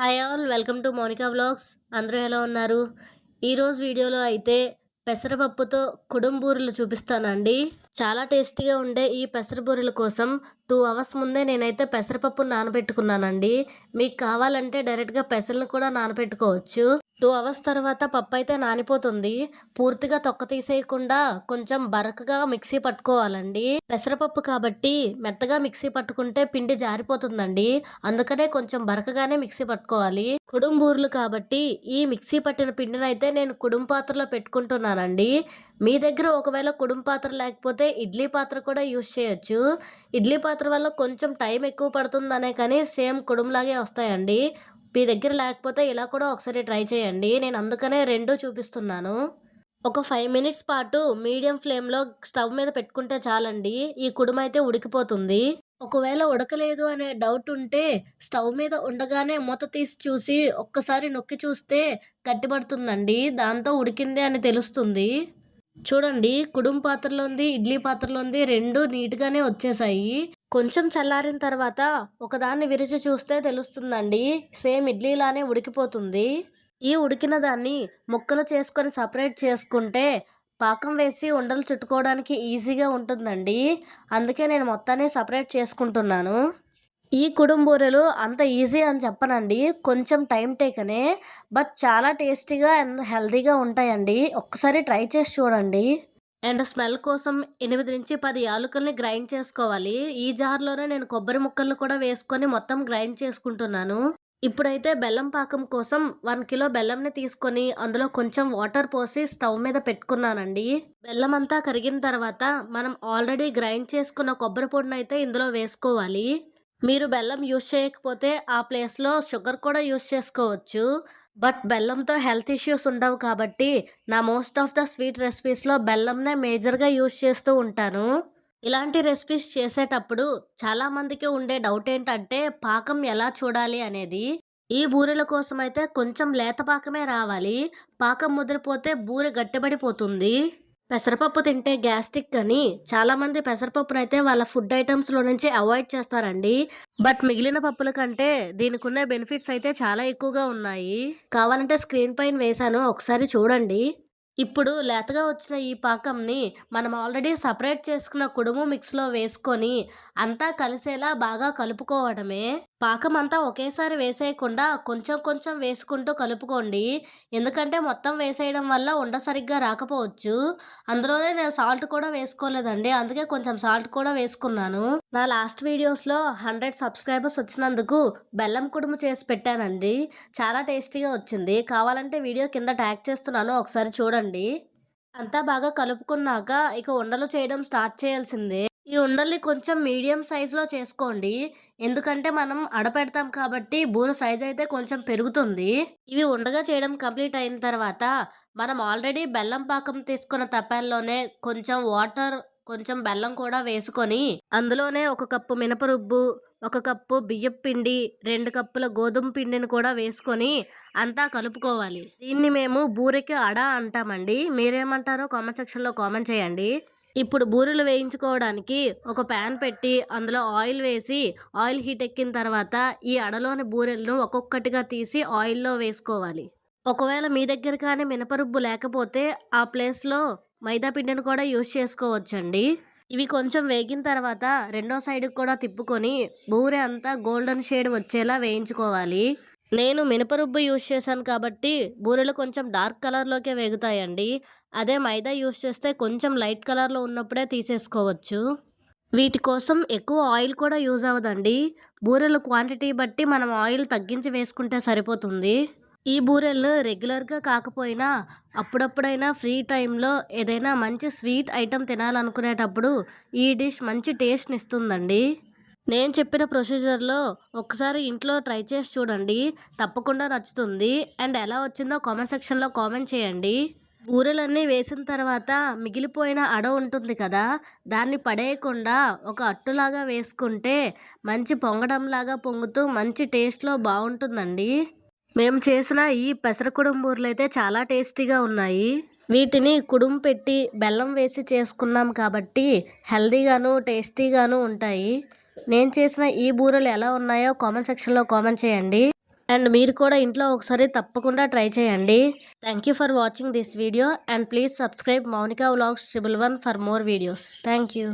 Hi all welcome to Monika vlogs. అందరూ ఎలా ఉన్నారు? ఈరోజు వీడియోలో అయితే పెసరపప్పుతో కుడుంబూరులు చూపిస్తానండి. చాలా టేస్టీగా ఉండే ఈ పెసరబూరెల కోసం టూ అవర్స్ ముందే నేనైతే పెసరపప్పు నానబెట్టుకున్నానండి. మీకు కావాలంటే డైరెక్ట్గా పెసలను కూడా నానబెట్టుకోవచ్చు. టూ అవర్స్ తర్వాత పప్పు అయితే నానిపోతుంది. పూర్తిగా తొక్క తీసేయకుండా కొంచెం బరకగా మిక్సీ పట్టుకోవాలండి. పెసరపప్పు కాబట్టి మెత్తగా మిక్సీ పట్టుకుంటే పిండి జారిపోతుందండి. అందుకనే కొంచెం బరకగానే మిక్సీ పట్టుకోవాలి. కుడుంబూర్లు కాబట్టి ఈ మిక్సీ పట్టిన పిండిని అయితే నేను కుడుం పాత్రలో పెట్టుకుంటున్నానండి. మీ దగ్గర ఒకవేళ కుడుం పాత్ర లేకపోతే ఇడ్లీ పాత్ర కూడా యూజ్ చేయొచ్చు. ఇడ్లీ పాత్ర వల్ల కొంచెం టైం ఎక్కువ పడుతుందనే కానీ సేమ్ కుడుంలాగే వస్తాయండి. మీ దగ్గర లేకపోతే ఇలా కూడా ఒకసారి ట్రై చేయండి. నేను అందుకనే రెండు చూపిస్తున్నాను. ఒక ఫైవ్ మినిట్స్ పాటు మీడియం ఫ్లేమ్లో స్టవ్ మీద పెట్టుకుంటే చాలండి. ఈ కుడుమ అయితే ఉడికిపోతుంది. ఒకవేళ ఉడకలేదు అనే డౌట్ ఉంటే స్టవ్ మీద ఉండగానే మూత తీసి చూసి ఒక్కసారి నొక్కి చూస్తే గట్టిపడుతుందండి. దాంతో ఉడికింది అని తెలుస్తుంది. చూడండి కుడుం పాత్రలోంది ఇడ్లీ పాత్రలో ఉంది రెండు నీట్గానే వచ్చేసాయి. కొంచెం చల్లారిన తర్వాత ఒకదాన్ని విరిచి చూస్తే తెలుస్తుందండి సేమ్ ఇడ్లీలానే ఉడికిపోతుంది. ఈ ఉడికిన దాన్ని ముక్కలు చేసుకొని సపరేట్ చేసుకుంటే పాకం వేసి ఉండలు చుట్టుకోవడానికి ఈజీగా ఉంటుందండి. అందుకే నేను మొత్తాన్ని సపరేట్ చేసుకుంటున్నాను. ఈ కుడుంబూరలు అంత ఈజీ అని చెప్పనండి. కొంచెం టైం టేకనే బట్ చాలా టేస్టీగా అండ్ హెల్తీగా ఉంటాయండి. ఒక్కసారి ట్రై చేసి చూడండి. అండ్ స్మెల్ కోసం ఎనిమిది నుంచి పది యాలకుల్ని గ్రైండ్ చేసుకోవాలి. ఈ జార్లోనే నేను కొబ్బరి ముక్కలను కూడా వేసుకొని మొత్తం గ్రైండ్ చేసుకుంటున్నాను. ఇప్పుడైతే బెల్లం పాకం కోసం వన్ కిలో బెల్లంని తీసుకొని అందులో కొంచెం వాటర్ పోసి స్టవ్ మీద పెట్టుకున్నానండి. బెల్లం అంతా కరిగిన తర్వాత మనం ఆల్రెడీ గ్రైండ్ చేసుకున్న కొబ్బరి పొడిని అయితే ఇందులో వేసుకోవాలి. మీరు బెల్లం యూస్ చేయకపోతే ఆ ప్లేస్లో షుగర్ కూడా యూస్ చేసుకోవచ్చు. బట్ బెల్లంతో హెల్త్ ఇష్యూస్ ఉండవు కాబట్టి నా మోస్ట్ ఆఫ్ ద స్వీట్ రెసిపీస్లో బెల్లంనే మేజర్గా యూస్ చేస్తూ ఉంటాను. ఇలాంటి రెసిపీస్ చేసేటప్పుడు చాలామందికి ఉండే డౌట్ ఏంటంటే పాకం ఎలా చూడాలి అనేది. ఈ బూరెల కోసం అయితే కొంచెం లేత పాకమే రావాలి. పాకం ముదిరిపోతే బూరె గట్టిపడిపోతుంది. పెసరపప్పు తింటే గ్యాస్ట్రిక్ అని చాలామంది పెసరపప్పును అయితే వాళ్ళ ఫుడ్ ఐటమ్స్లో నుంచి అవాయిడ్ చేస్తారండి. బట్ మిగిలిన పప్పుల కంటే దీనికి ఉన్న బెనిఫిట్స్ అయితే చాలా ఎక్కువగా ఉన్నాయి. కావాలంటే స్క్రీన్ పైన వేశాను ఒకసారి చూడండి. ఇప్పుడు లేతగా వచ్చిన ఈ పాకంని మనం ఆల్రెడీ సపరేట్ చేసుకున్న కుడుము మిక్స్లో వేసుకొని అంతా కలిసేలా బాగా కలుపుకోవడమే. పాకం అంతా ఒకేసారి వేసేయకుండా కొంచెం కొంచెం వేసుకుంటూ కలుపుకోండి. ఎందుకంటే మొత్తం వేసేయడం వల్ల ఉండ సరిగ్గా రాకపోవచ్చు. అందులోనే నేను సాల్ట్ కూడా వేసుకోలేదండి. అందుకే కొంచెం సాల్ట్ కూడా వేసుకున్నాను. నా లాస్ట్ వీడియోస్లో హండ్రెడ్ సబ్స్క్రైబర్స్ వచ్చినందుకు బెల్లం కుడుము చేసి పెట్టానండి. చాలా టేస్టీగా వచ్చింది. కావాలంటే వీడియో కింద ట్యాగ్ చేస్తున్నాను. ఒకసారి చూడండి. అంతా బాగా కలుపుకున్నాక ఇక ఉండలు చేయడం స్టార్ట్ చేయాల్సిందే. ఈ ఉండల్ని కొంచెం మీడియం సైజులో చేసుకోండి. ఎందుకంటే మనం అడపెడతాం కాబట్టి బూర సైజ్ అయితే కొంచెం పెరుగుతుంది. ఇవి ఉండగా చేయడం కంప్లీట్ అయిన తర్వాత మనం ఆల్రెడీ బెల్లం పాకం తీసుకున్న తపాల్లోనే కొంచెం వాటర్ కొంచెం బెల్లం కూడా వేసుకొని అందులోనే ఒక కప్పు మినపరుబ్బు ఒక కప్పు బియ్యం పిండి రెండు కప్పుల గోధుమ పిండిని కూడా వేసుకొని అంతా కలుపుకోవాలి. దీన్ని మేము బూరెకి అడ అంటామండి. మీరేమంటారో కామెంట్ సెక్షన్లో కామెంట్ చేయండి. ఇప్పుడు బూరెలు వేయించుకోవడానికి ఒక ప్యాన్ పెట్టి అందులో ఆయిల్ వేసి ఆయిల్ హీట్ ఎక్కిన తర్వాత ఈ అడలోని బూరెలను ఒక్కొక్కటిగా తీసి ఆయిల్లో వేసుకోవాలి. ఒకవేళ మీ దగ్గర కానీ మినపరుబ్బు లేకపోతే ఆ ప్లేస్లో మైదా పిండిని కూడా యూజ్ చేసుకోవచ్చండి. ఇవి కొంచెం వేగిన తర్వాత రెండో సైడ్కి కూడా తిప్పుకొని బూరె అంతా గోల్డెన్ షేడ్ వచ్చేలా వేయించుకోవాలి. నేను మినపరుబ్బు యూజ్ చేశాను కాబట్టి బూరెలు కొంచెం డార్క్ కలర్లోకే వేగుతాయండి. అదే మైదా యూస్ చేస్తే కొంచెం లైట్ కలర్లో ఉన్నప్పుడే తీసేసుకోవచ్చు. వీటి కోసం ఎక్కువ ఆయిల్ కూడా యూజ్ అవ్వదండి. బూరెల క్వాంటిటీ బట్టి మనం ఆయిల్ తగ్గించి వేసుకుంటే సరిపోతుంది. ఈ బూరెలు రెగ్యులర్గా కాకపోయినా అప్పుడప్పుడైనా ఫ్రీ టైంలో ఏదైనా మంచి స్వీట్ ఐటెం తినాలనుకునేటప్పుడు ఈ డిష్ మంచి టేస్ట్ని ఇస్తుందండి. నేను చెప్పిన ప్రొసీజర్లో ఒకసారి ఇంట్లో ట్రై చేసి చూడండి. తప్పకుండా నచ్చుతుంది. అండ్ ఎలా వచ్చిందో కామెంట్ సెక్షన్లో కామెంట్ చేయండి. బూరెలన్నీ వేసిన తర్వాత మిగిలిపోయిన అడ ఉంటుంది కదా దాన్ని పడేయకుండా ఒక అట్టులాగా వేసుకుంటే మంచి పొంగడంలాగా పొంగుతూ మంచి టేస్ట్లో బాగుంటుందండి. మేము చేసిన ఈ పెసర కుడుంబూర్లు అయితే చాలా టేస్టీగా ఉన్నాయి. వీటిని కుడుం పెట్టి బెల్లం వేసి చేసుకున్నాం కాబట్టి హెల్దీగాను టేస్టీగాను ఉంటాయి. నేను చేసిన ఈ బూరెలు ఎలా ఉన్నాయో కామెంట్ సెక్షన్లో కామెంట్ చేయండి. అండ్ మీరు కూడా ఇంట్లో ఒకసారి తప్పకుండా ట్రై చేయండి. Thank you for watching this video and please subscribe Mounika vlogs triple one for more videos thank you